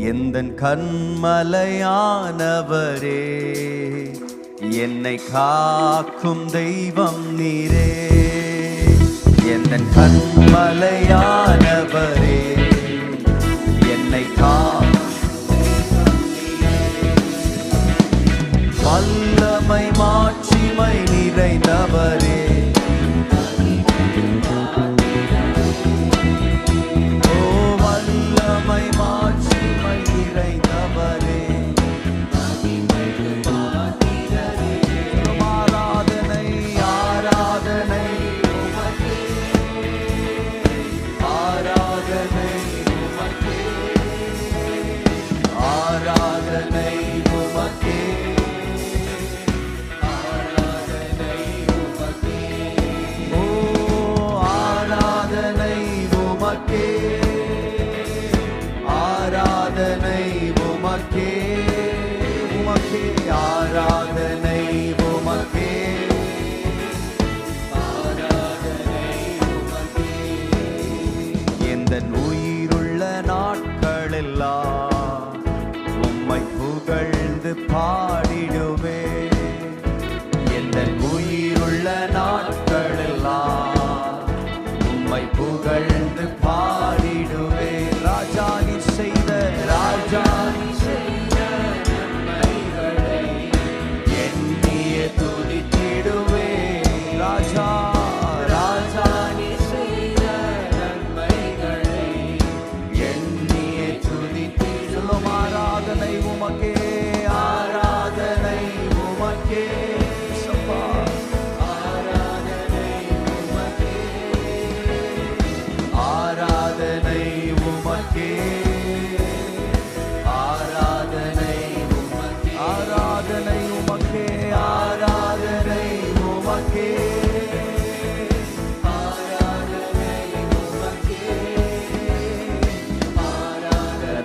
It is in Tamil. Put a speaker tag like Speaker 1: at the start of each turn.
Speaker 1: எந்த கண்மலையானவரே என்னை காக்கும் தெய்வம் நீரே. எந்த கண்மலையானவரே